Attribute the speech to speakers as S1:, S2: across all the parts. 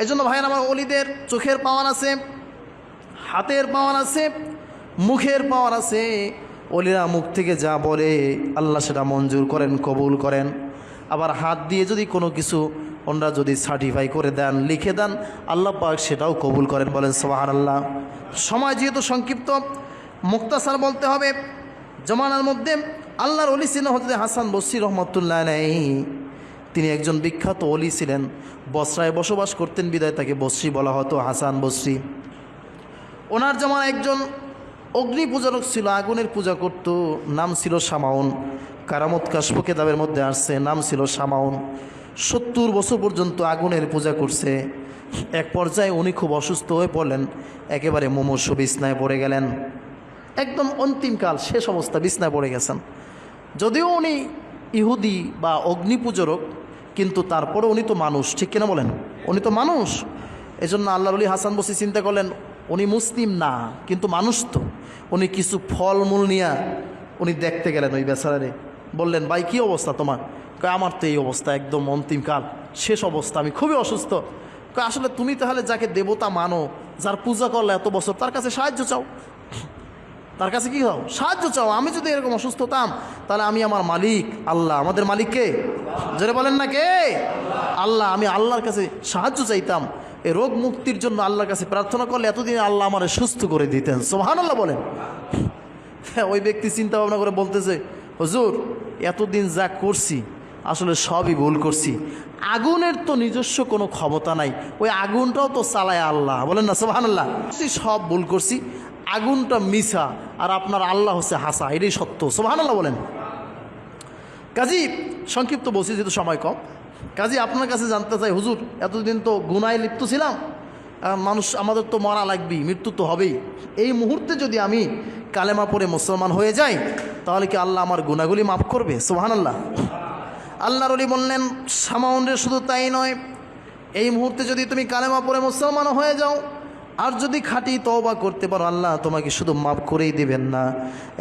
S1: এই জন্য ভাইয়ের আমার অলিদের চোখের পাওয়ার আছে, হাতের পাওয়ার আছে, মুখের পাওয়ার আছে। অলিরা মুখ থেকে যা বলে, আল্লাহ সেটা মঞ্জুর করেন, কবুল করেন। আবার হাত দিয়ে যদি কোনো কিছু ওনারা যদি সার্টিফাই করে দেন, লিখে দেন, আল্লাহ পাক সেটাও কবুল করেন বলেন সোহান আল্লাহ সময় যেহেতু সংক্ষিপ্ত, মুক্তাসার বলতে হবে, জমানার মধ্যে আল্লাহর অলি হজরত হাসান বসি রহমতুল্লাহ নেই তিনি একজন বিখ্যাত অলি ছিলেন। বসরায় বসবাস করতেন, বিদায় তাকে বসরি বলা হতো, হাসান বসরি। ওনার যেমন একজন অগ্নি পূজারক ছিল, আগুনের পূজা করত, নাম ছিল সামাউন কারামত কাশফ কেতাবের মধ্যে আসছে, নাম ছিল সামাউন সত্তর বছর পর্যন্ত আগুনের পূজা করছে। এক পর্যায়ে উনি খুব অসুস্থ হয়ে পড়লেন, একেবারে মোমর্ষ বিছনায় পড়ে গেলেন। একদম অন্তিমকাল শেষ অবস্থা, বিছনায় পড়ে গেছেন। যদিও উনি ইহুদি বা অগ্নি পূজরক কিন্তু তারপরে উনি তো মানুষ, ঠিক কিনা বলেন? উনি তো মানুষ। এজন্য আল্লাহ আলী হাসান বসি চিন্তা করলেন, উনি মুসলিম না, কিন্তু মানুষ তো। উনি কিছু ফলমূল নিয়ে উনি দেখতে গেলেন ওই বেচারারে। বললেন, ভাই, কী অবস্থা তোমার? আমার তো এই অবস্থা একদম অন্তিমকাল শেষ অবস্থা, আমি খুবই অসুস্থ। আসলে তুমি তাহলে যাকে দেবতা মানো, যার পূজা করলে এত বছর, তার কাছে সাহায্য চাও? তার কাছে কি হও? সাহায্য চাও, আমি যদি এরকম অসুস্থ হতাম, তাহলে আমি আমার মালিক, আল্লাহ। আমাদের মালিককে জোরে বলেন না কে? আল্লাহ, আমি আল্লাহর কাছে সাহায্য চাইতাম। এই রোগ মুক্তির জন্য আল্লাহর কাছে প্রার্থনা করলে এতদিন আল্লাহ আমার সুস্থ করে দিতেন। সোহান আল্লাহ বলেন। হ্যাঁ ওই ব্যক্তি চিন্তা ভাবনা করে বলতেছে, হজুর, এতদিন যা করছি, আসলে সবই ভুল করছি। আগুনের তো নিজস্ব কোনো ক্ষমতা নাই। ওই আগুনটাও তো চালায় আল্লাহ। বলেন না সোহান আল্লাহ সব ভুল করছি আগুনটা মিশা আর আপনার আল্লাহ হচ্ছে হাসা, এটাই সত্য। সোহান আল্লাহ বলেন। কাজী, সংক্ষিপ্ত বলছি, যেহেতু সময় কম। কাজী, আপনার কাছে জানতে চাই, হুজুর, এতদিন তো গুনায় লিপ্ত ছিলাম। মানুষ, আমাদের তো মরা লাগবেই, মৃত্যু তো হবেই। এই মুহূর্তে যদি আমি কালেমা পরে মুসলমান হয়ে যাই, তাহলে কি আল্লাহ আমার গুণাগুলি মাফ করবে? সোহান আল্লাহ আল্লাহর অলি বললেন সামাউন্ডের শুধু তাই নয়, এই মুহূর্তে যদি তুমি কালেমা পরে মুসলমান হয়ে যাও আর যদি খাঁটি তওবা করতে পারো, আল্লাহ তোমাকে শুধু মাফ করেই দিবেন না,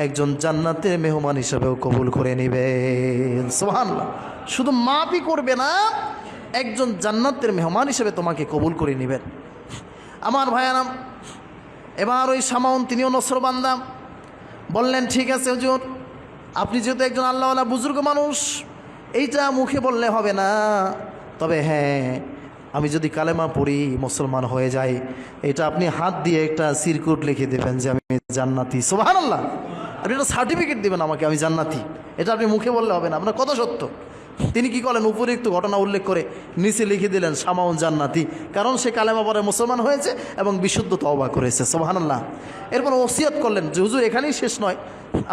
S1: একজন জান্নাতের মেহমান হিসাবেও কবুল করে সোহান্লাহ শুধু মাফই করবে না, একজন জান্নাতের মেহমান হিসেবে তোমাকে কবুল করে নেবেন। আমার ভাইয়ারাম এবার ওই সামাউন, তিনিও নসর বান্দা। বললেন, ঠিক আছে হুজুর, আপনি যেহেতু একজন আল্লাহওয়ালা বুজুর্গ মানুষ, এইটা মুখে বললে হবে না। তবে হ্যাঁ আমি যদি কালেমা পড়ি, মুসলমান হয়ে যাই, এটা আপনি হাত দিয়ে একটা সিরকুট লিখে দেবেন যে আমি জান্নাতি। সোহান আল্লাহ আপনি একটা সার্টিফিকেট দেবেন আমাকে, আমি জান্নাতি। এটা আপনি মুখে বললে হবে না, আপনার কত সত্য। তিনি কি করলেন উপরিক্ত ঘটনা উল্লেখ করে নিচে লিখে দিলেন, সামাউন জান্নাতি। কারণ সে কালেমা পরে মুসলমান হয়েছে এবং বিশুদ্ধ তওবা করেছে সোহানাল্লাহ এরপর ওসিয়ত করলেন যে, হুজুর, এখানেই শেষ নয়।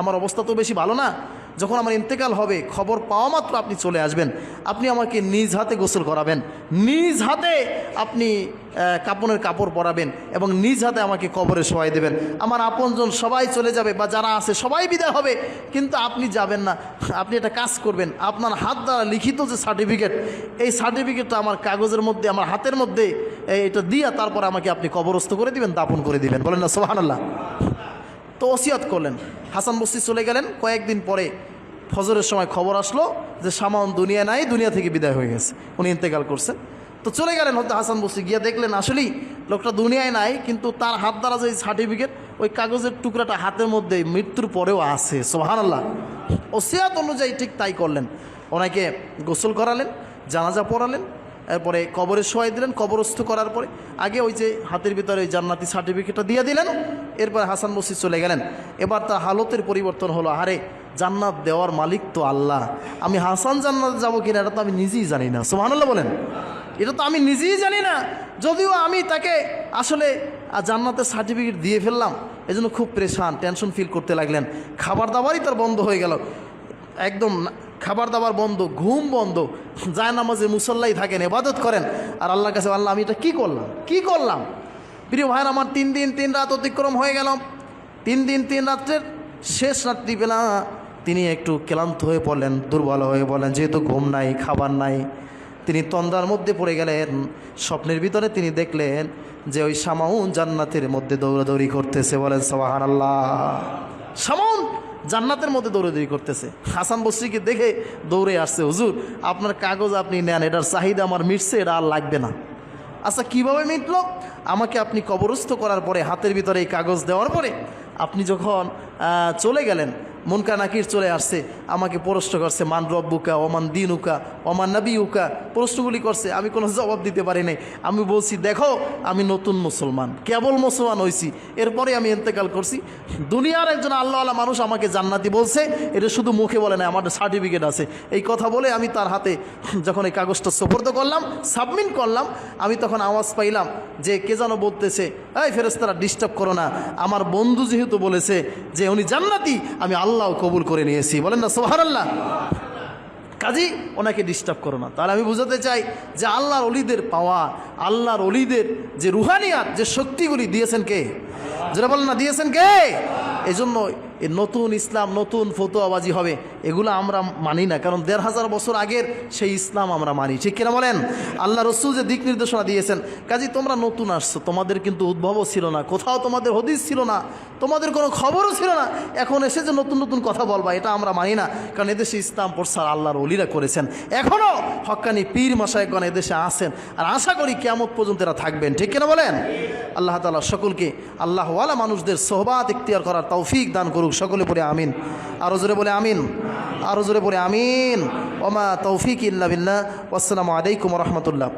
S1: আমার অবস্থা তো বেশি ভালো না। যখন আমার ইন্তেকাল হবে খবর পাওয়া মাত্র আপনি চলে আসবেন। আপনি আমাকে নিজ হাতে গোসল করাবেন। নিজ হাতে আপনি আহ, কাপড়ের কাপড় পরাবেন এবং নিজ হাতে আমাকে কবরে শোয়াই দেবেন। আমার আপনজন সবাই চলে যাবে বা যারা আছে সবাই বিদায় হবে কিন্তু আপনি যাবেন না। আপনি একটা কাজ করবেন। আপনার হাত দ্বারা লিখিত যে সার্টিফিকেট এই সার্টিফিকেটটা আমার কাগজের মধ্যে আমার হাতের মধ্যে এটা দিয়া তারপর আমাকে আপনি কবরস্থ করে দিবেন দাপন করে দিবেন। বলেন না সোহান আল্লাহ তো ওসিয়াত করলেন। হাসান বস্তি চলে গেলেন। কয়েকদিন পরে ফজরের সময় খবর আসলো যে সামাউন দুনিয়া নাই, দুনিয়া থেকে বিদায় হয়ে গেছে। উনি ইন্তেকাল করছেন। তো চলে গেলেন হয়তো হাসান বস্তি গিয়ে দেখলেন আসলেই লোকটা দুনিয়ায় নাই, কিন্তু তার হাত দ্বারা যে সার্টিফিকেট ওই কাগজের টুকরাটা হাতের মধ্যে মৃত্যুর পরেও আছে। সোহান আল্লাহ ওসিয়াত অনুযায়ী ঠিক তাই করলেন। ওনাকে গোসল করালেন, জানাজা পড়ালেন এরপরে কবরে শোয়াই দিলেন, কবরস্থ করার পরে আগে ওই যে হাতের ভিতরে ওই জান্নাতি সার্টিফিকেটটা দিয়ে দিলেন, এরপর হাসান মসজিদ চলে গেলেন। এবার তার হালতের পরিবর্তন হলো, আরে জান্নাত দেওয়ার মালিক তো আল্লাহ। আমি হাসান জান্নাত যাব কিনা এটা তো আমি নিজেই জানি না, সুবহানাল্লাহ বলেন। এটা তো আমি নিজেই জানি না, যদিও আমি তাকে আসলে জান্নাতের সার্টিফিকেট দিয়ে ফেললাম, এজন্য খুব প্রেশান টেনশন ফিল করতে লাগলেন। খাবার দাবারই তার বন্ধ হয়ে গেল। একদম খাবার দাবার বন্ধ, ঘুম বন্ধ যায় নামাজে মুসল্লাই থাকেন এবাদত করেন। আর আল্লাহর কাছে আল্লাহ আমি এটা কী করলাম? কি করলাম? প্রিয় ভাইয়ের, আমার তিন দিন, তিন রাত অতিক্রম হয়ে গেল। তিন দিন, তিন রাত্রের শেষ রাত্রি রাত্রিবেলা তিনি একটু ক্লান্ত হয়ে পড়লেন, দুর্বল হয়ে বলেন যেহেতু ঘুম নাই, খাবার নাই, তিনি তন্দার মধ্যে পড়ে গেলেন। স্বপ্নের ভিতরে তিনি দেখলেন যে ওই সামাউন জান্নাতের মধ্যে দৌড়াদৌড়ি করতেছে, বলেন সবাহান আল্লাহ সামাউন জান্নাতের মধ্যে দৌড়াদৌড়ি করতেছে। হাসান বস্রিকে দেখে দৌড়ে আসছে, হুজুর, আপনার কাগজ আপনি নেন, এটার চাহিদা আমার মিটছে, এটা আর লাগবে না। আচ্ছা কীভাবে মিটল? আমাকে আপনি কবরস্থ করার পরে, হাতের ভিতরে এই কাগজ দেওয়ার পরে, আপনি যখন চলে গেলেন মুনকা নাকির চলে আসছে, আমাকে প্রশ্ন করছে, মান রব্বুকা, ওমান দিনুকা, ওমান নবী উকা প্রশ্নগুলি করছে, আমি কোনো জবাব দিতে পারি নাই। আমি বলছি, দেখো, আমি নতুন মুসলমান, কেবল মুসলমান হয়েছি এরপরে আমি ইন্তেকাল করছি। দুনিয়ার একজন আল্লাহ আল্লাহ মানুষ আমাকে জান্নাতি বলছে, এটা শুধু মুখে বলে না আমার সার্টিফিকেট আছে। এই কথা বলে আমি তার হাতে যখন এই কাগজটা সোপর্দ করলাম, সাবমিট করলাম, আমি তখন আওয়াজ পাইলাম যে কে যেন বলতেছে, এই ফেরেস্তারা ডিস্টার্ব করো না। আমার বন্ধু যেহেতু বলেছে যে উনি জান্নাতি, আমি আল্লাহ কবুল করে নিয়েছি। বলেন না সোহার আল্লাহ কাজী, ওনাকে ডিস্টার্ব করো না। তাহলে আমি বুঝাতে চাই যে আল্লাহর অলিদের পাওয়া, আল্লাহর অলিদের যে রুহানিয়াত, যে শক্তিগুলি দিয়েছেন কে? যেটা বলেন না, দিয়েছেন কে? এই জন্য এই নতুন ইসলাম, নতুন ফতোয়াবাজি হবে, এগুলো আমরা মানি না। কারণ দেড় হাজার বছর আগের সেই ইসলাম আমরা মানি। ঠিক কিনা বলেন? আল্লাহ রসুল যে দিক নির্দেশনা দিয়েছেন, কাজী তোমরা নতুন আসছো, তোমাদের কিন্তু উদ্ভবও ছিল না, কোথাও তোমাদের হদিস ছিল না, তোমাদের কোনো খবরও ছিল না। এখন এসে যে নতুন নতুন কথা বলবা, এটা আমরা মানি না। কারণ এদেশে ইসলাম প্রসার আল্লাহর অলিরা করেছেন। এখনও হক্কানি পীর মাসায়গণ এদেশে আসেন আর আশা করি কেমন পর্যন্ত এরা থাকবেন। ঠিক কিনা বলেন? আল্লাহ তালা সকলকে আল্লাহওয়ালা মানুষদের সোহবাত ইখতিয়ার করার তৌফিক দান করুক সকলে পরে আমিন। আরও জোরে বলে আমিন। আরও জোরে পরে আমিন। ওমা তৌফিক ইল্লা বিল্লাহ। আসসালামু আলাইকুম রহমতুল্লাহ।